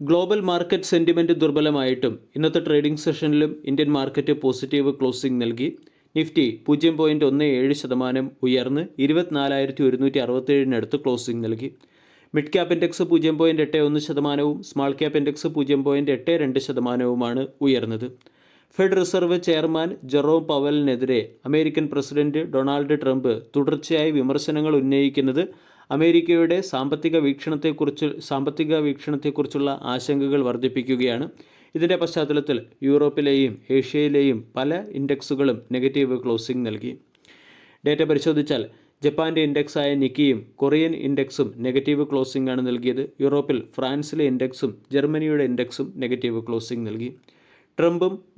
Global market sentiment ദുർബലമായിട്ടും ഇന്നത്തെ trading സെഷനിലും ഇന്ത്യൻ മാർക്കറ്റ് പോസിറ്റീവ് ക്ലോസിംഗ് നൽകി. നിഫ്റ്റി പൂജ്യം പോയിന്റ് ഒന്ന് ഏഴ് ശതമാനം ഉയർന്ന് ഇരുപത്തിനാലായിരത്തി ഒരുന്നൂറ്റി അറുപത്തേഴിനടുത്ത് ക്ലോസിംഗ് നൽകി. മിഡ് ക്യാപ് ഇൻഡെക്സ് പൂജ്യം പോയിന്റ് എട്ട് ഒന്ന് ശതമാനവും സ്മാൾ ക്യാപ് ഇൻഡെക്സ് പൂജ്യം പോയിന്റ് എട്ട് രണ്ട് ശതമാനവുമാണ് ഉയർന്നത്. ഫെഡ് റിസർവ് ചെയർമാൻ ജെറോം പവലിനെതിരെ അമേരിക്കൻ പ്രസിഡന്റ് ഡൊണാൾഡ് ട്രംപ് തുടർച്ചയായി വിമർശനങ്ങൾ ഉന്നയിക്കുന്നത് അമേരിക്കയുടെ സാമ്പത്തിക വീക്ഷണത്തെക്കുറിച്ച് സാമ്പത്തിക വീക്ഷണത്തെക്കുറിച്ചുള്ള ആശങ്കകൾ വർദ്ധിപ്പിക്കുകയാണ്. ഇതിന്റെ പശ്ചാത്തലത്തിൽ യൂറോപ്പിലെയും ഏഷ്യയിലെയും പല ഇൻഡെക്സുകളും നെഗറ്റീവ് ക്ലോസിംഗ് നൽകി. ഡേറ്റ പരിശോധിച്ചാൽ ജപ്പാന്റെ ഇൻഡെക്സായ നിക്കിയും കൊറിയൻ ഇൻഡെക്സും നെഗറ്റീവ് ക്ലോസിംഗ് ആണ് നൽകിയത്. യൂറോപ്പിൽ ഫ്രാൻസിലെ ഇൻഡെക്സും ജർമ്മനിയുടെ ഇൻഡെക്സും നെഗറ്റീവ് ക്ലോസിംഗ് നൽകി. ട്രംപും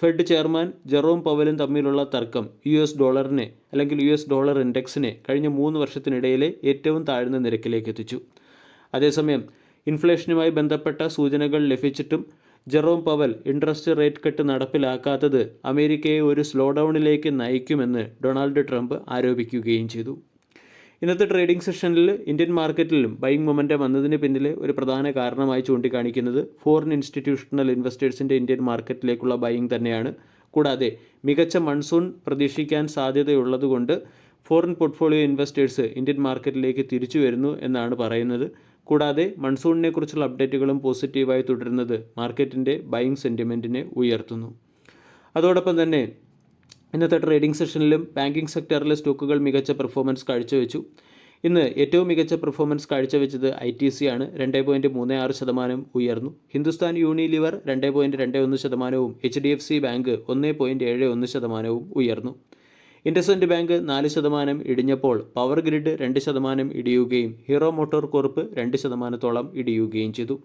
ഫെഡ് ചെയർമാൻ ജെറോം പവലും തമ്മിലുള്ള തർക്കം യു എസ് ഡോളറിനെ അല്ലെങ്കിൽ യു എസ് ഡോളർ ഇൻഡെക്സിനെ കഴിഞ്ഞ മൂന്ന് വർഷത്തിനിടയിലെ ഏറ്റവും താഴ്ന്ന നിരക്കിലേക്ക് എത്തിച്ചു. അതേസമയം ഇൻഫ്ലേഷനുമായി ബന്ധപ്പെട്ട സൂചനകൾ ലഭിച്ചിട്ടും Jerome Powell interest rate cut നടപ്പിലാക്കാത്തത് അമേരിക്കയെ ഒരു സ്ലോ ഡൗണിലേക്ക് നയിക്കുമെന്ന് ഡൊണാൾഡ് ട്രംപ് ആരോപിക്കുകയും ചെയ്തു. ഇന്നത്തെ ട്രേഡിംഗ് സെഷനിൽ ഇന്ത്യൻ മാർക്കറ്റിലും ബൈങ് മൊമെന്റം വന്നതിന് പിന്നിൽ ഒരു പ്രധാന കാരണമായി ചൂണ്ടിക്കാണിക്കുന്നത് ഫോറിൻ ഇൻസ്റ്റിറ്റ്യൂഷണൽ ഇൻവെസ്റ്റേഴ്സിന്റെ ഇന്ത്യൻ മാർക്കറ്റിലേക്കുള്ള ബൈങ് തന്നെയാണ്. കൂടാതെ മികച്ച മൺസൂൺ പ്രതീക്ഷിക്കാൻ സാധ്യതയുള്ളതുകൊണ്ട് ഫോറിൻ പോർട്ട്ഫോളിയോ ഇൻവെസ്റ്റേഴ്സ് ഇന്ത്യൻ മാർക്കറ്റിലേക്ക് തിരിച്ചു വരുന്നു എന്നാണ് പറയുന്നത്. കൂടാതെ മൺസൂണിനെ കുറിച്ചുള്ള അപ്ഡേറ്റുകളും പോസിറ്റീവായി തുടരുന്നത് മാർക്കറ്റിന്റെ ബൈങ് സെന്റിമെന്റിനെ ഉയർത്തുന്നു. അതോടൊപ്പം തന്നെ ഇന്നത്തെ ട്രേഡിംഗ് സെഷനിലും ബാങ്കിംഗ് സെക്ടറിലെ സ്റ്റോക്കുകൾ മികച്ച പെർഫോമൻസ് കാഴ്ചവെച്ചു. ഇന്ന് ഏറ്റവും മികച്ച പെർഫോമൻസ് കാഴ്ചവെച്ചത് ഐ ടി സി ആണ്. രണ്ട് പോയിന്റ് മൂന്ന് ആറ് ശതമാനം ഉയർന്നു. ഹിന്ദുസ്ഥാൻ യൂണിലിവർ രണ്ട് പോയിന്റ് രണ്ട് ഒന്ന് ശതമാനവും H D F C bank ഒന്ന് പോയിന്റ് ഏഴ് ഒന്ന് ശതമാനവും ഉയർന്നു. ഇൻഡസ്ഇൻഡ് ബാങ്ക് നാല് ശതമാനം ഇടിഞ്ഞപ്പോൾ പവർ ഗ്രിഡ് രണ്ട് ശതമാനം ഇടിയുകയും ഹീറോ മോട്ടോർ കോർപ്പ് രണ്ട് ശതമാനത്തോളം ഇടിയുകയും ചെയ്തു.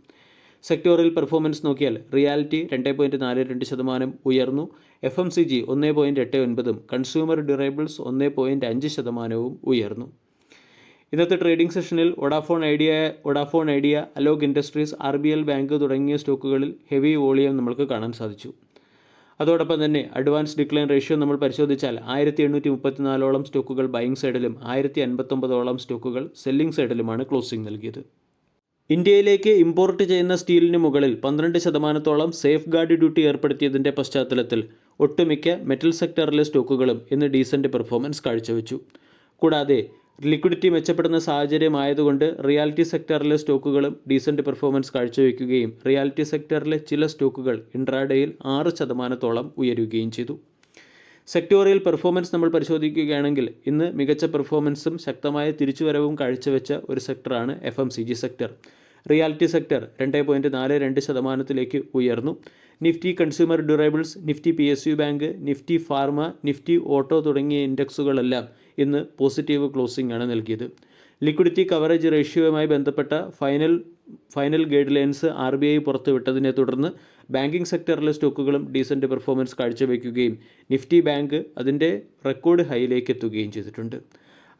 സെക്ടോറിൽ പെർഫോമൻസ് നോക്കിയാൽ റിയാലിറ്റി രണ്ട് പോയിന്റ് നാല് രണ്ട് ശതമാനം ഉയർന്നു. എഫ് എം സി ജി ഒന്ന് പോയിന്റ് എട്ട് ഒൻപതും കൺസ്യൂമർ ഡ്യൂറേബിൾസ് ഒന്ന് പോയിന്റ് അഞ്ച് ശതമാനവും ഉയർന്നു. ഇന്നത്തെ ട്രേഡിംഗ് സെഷനിൽ Vodafone Idea Vodafone Idea Alok industries R B L bank തുടങ്ങിയ സ്റ്റോക്കുകളിൽ ഹെവി വോളിയം നമ്മൾക്ക് കാണാൻ സാധിച്ചു. അതോടൊപ്പം തന്നെ അഡ്വാൻസ് ഡിക്ലൈൻ റേഷ്യോ നമ്മൾ പരിശോധിച്ചാൽ ആയിരത്തി എണ്ണൂറ്റി മുപ്പത്തിനാലോളം സ്റ്റോക്കുകൾ ബൈങ് സൈഡിലും ആയിരത്തി അൻപത്തൊമ്പതോളം സ്റ്റോക്കുകൾ സെല്ലിംഗ് സൈഡിലുമാണ് ക്ലോസിംഗ് നൽകിയത്. ഇന്ത്യയിലേക്ക് ഇമ്പോർട്ട് ചെയ്യുന്ന സ്റ്റീലിന് മുകളിൽ പന്ത്രണ്ട് ശതമാനത്തോളം സേഫ് ഗാർഡ് ഡ്യൂട്ടി ഏർപ്പെടുത്തിയതിന്റെ പശ്ചാത്തലത്തിൽ ഒട്ടുമിക്ക മെറ്റൽ സെക്ടറിലെ സ്റ്റോക്കുകളും ഇന്ന് ഡീസന്റ് പെർഫോമൻസ് കാഴ്ചവെച്ചു. കൂടാതെ ലിക്വിഡിറ്റി മെച്ചപ്പെടുന്ന സാഹചര്യമായതുകൊണ്ട് റിയാലിറ്റി സെക്ടറിലെ സ്റ്റോക്കുകളും ഡീസന്റ് പെർഫോമൻസ് കാഴ്ചവെക്കുകയും റിയാലിറ്റി സെക്ടറിലെ ചില സ്റ്റോക്കുകൾ ഇൻട്രാഡേയിൽ ആറ് ശതമാനത്തോളം ഉയരുകയും ചെയ്തു. സെക്ടോറിയൽ പെർഫോമൻസ് നമ്മൾ പരിശോധിക്കുകയാണെങ്കിൽ ഇന്ന് മികച്ച പെർഫോമൻസും ശക്തമായ തിരിച്ചുവരവും കാഴ്ചവെച്ച ഒരു സെക്ടറാണ് F M C G sector reality sector രണ്ട് പോയിന്റ് നാല് രണ്ട് ശതമാനത്തിലേക്ക് ഉയർന്നു. Nifty consumer durables Nifty P S U bank Nifty pharma Nifty auto തുടങ്ങിയ ഇൻഡെക്സുകളെല്ലാം ഇന്ന് പോസിറ്റീവ് ക്ലോസിംഗ് ആണ് നൽകിയത്. ലിക്വിഡിറ്റി കവറേജ് റേഷ്യോയുമായി ബന്ധപ്പെട്ട final final guidelines R B I പുറത്തുവിട്ടതിനെ തുടർന്ന് ബാങ്കിംഗ് സെക്ടറിലെ സ്റ്റോക്കുകളും ഡീസന്റ് പെർഫോമൻസ് കാഴ്ചവെക്കുകയും നിഫ്റ്റി ബാങ്ക് അതിന്റെ റെക്കോർഡ് ഹൈയിലേക്ക് എത്തുകയും ചെയ്തിട്ടുണ്ട്.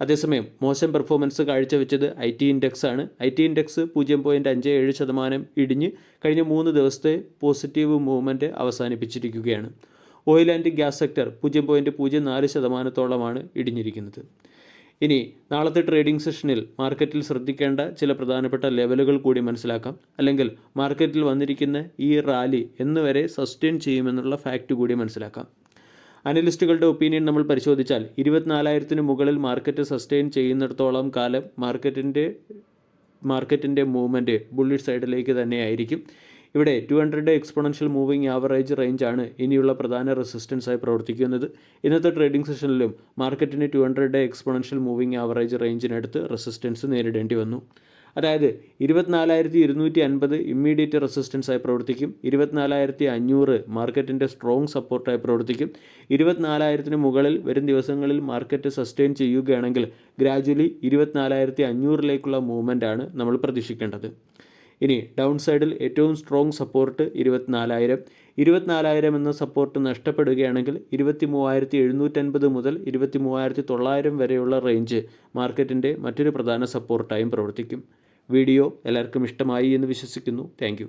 അതേസമയം മോശം പെർഫോമൻസ് കാഴ്ചവെച്ചത് ഐ ടി ഇൻഡെക്സ് ആണ് ഐ ടി ഇൻഡെക്സ് പൂജ്യം പോയിന്റ് അഞ്ച് ഏഴ് ശതമാനം ഇടിഞ്ഞ് കഴിഞ്ഞ മൂന്ന് ദിവസത്തെ പോസിറ്റീവ് മൂവ്മെന്റ് അവസാനിപ്പിച്ചിരിക്കുകയാണ്. ഓയിൽ ആൻഡ് ഗ്യാസ് സെക്ടർ പൂജ്യം പോയിന്റ് പൂജ്യം നാല് ശതമാനത്തോളമാണ് ഇടിഞ്ഞിരിക്കുന്നത്. ഇനി നാളത്തെ ട്രേഡിംഗ് സെഷനിൽ മാർക്കറ്റിൽ ശ്രദ്ധിക്കേണ്ട ചില പ്രധാനപ്പെട്ട ലെവലുകൾ കൂടി മനസ്സിലാക്കാം. അല്ലെങ്കിൽ മാർക്കറ്റിൽ വന്നിരിക്കുന്ന ഈ റാലി എന്ന് വരെ സസ്റ്റെയിൻ ചെയ്യുമെന്നുള്ള ഫാക്റ്റ് കൂടി മനസ്സിലാക്കാം. അനലിസ്റ്റുകളുടെ ഒപ്പീനിയൻ നമ്മൾ പരിശോധിച്ചാൽ ഇരുപത്തിനാലായിരത്തിന് മുകളിൽ മാർക്കറ്റ് സസ്റ്റെയിൻ ചെയ്യുന്നിടത്തോളം കാലം മാർക്കറ്റിന്റെ മാർക്കറ്റിന്റെ മൂവ്മെന്റ് ബുള്ളിഷ് സൈഡിലേക്ക് തന്നെയായിരിക്കും ഇവിടെ two hundred exponential moving average റേഞ്ചാണ് ഇനിയുള്ള പ്രധാന റെസിസ്റ്റൻസായി പ്രവർത്തിക്കുന്നത്. ഇന്നത്തെ ട്രേഡിംഗ് സെഷനിലും മാർക്കറ്റിന് two hundred exponential moving average റേഞ്ചിനടുത്ത് resistance നേരിടേണ്ടി വന്നു. അതായത് ഇരുപത്തിനാലായിരത്തി ഇരുന്നൂറ്റി അൻപത് ഇമ്മീഡിയറ്റ് റെസിസ്റ്റൻസായി പ്രവർത്തിക്കും. ഇരുപത്തിനാലായിരത്തി അഞ്ഞൂറ് മാർക്കറ്റിന്റെ സ്ട്രോങ് സപ്പോർട്ടായി പ്രവർത്തിക്കും. ഇരുപത്തിനാലായിരത്തിന് മുകളിൽ വരും ദിവസങ്ങളിൽ മാർക്കറ്റ് സസ്റ്റെയിൻ ചെയ്യുകയാണെങ്കിൽ ഗ്രാജ്വലി ഇരുപത്തിനാലായിരത്തി അഞ്ഞൂറിലേക്കുള്ള മൂവ്മെന്റ് ആണ് നമ്മൾ പ്രതീക്ഷിക്കേണ്ടത്. ഇനി ഡൗൺ സൈഡിൽ ഏറ്റവും സ്ട്രോങ് സപ്പോർട്ട് ഇരുപത്തിനാലായിരം. ഇരുപത്തിനാലായിരം എന്ന സപ്പോർട്ട് നഷ്ടപ്പെടുകയാണെങ്കിൽ ഇരുപത്തി മൂവായിരത്തി എഴുന്നൂറ്റൻപത് മുതൽ ഇരുപത്തി മൂവായിരത്തി തൊള്ളായിരം വരെയുള്ള റേഞ്ച് മാർക്കറ്റിന്റെ മറ്റൊരു പ്രധാന സപ്പോർട്ടായും പ്രവർത്തിക്കും. വീഡിയോ എല്ലാവർക്കും ഇഷ്ടമായി എന്ന് വിശ്വസിക്കുന്നു. താങ്ക്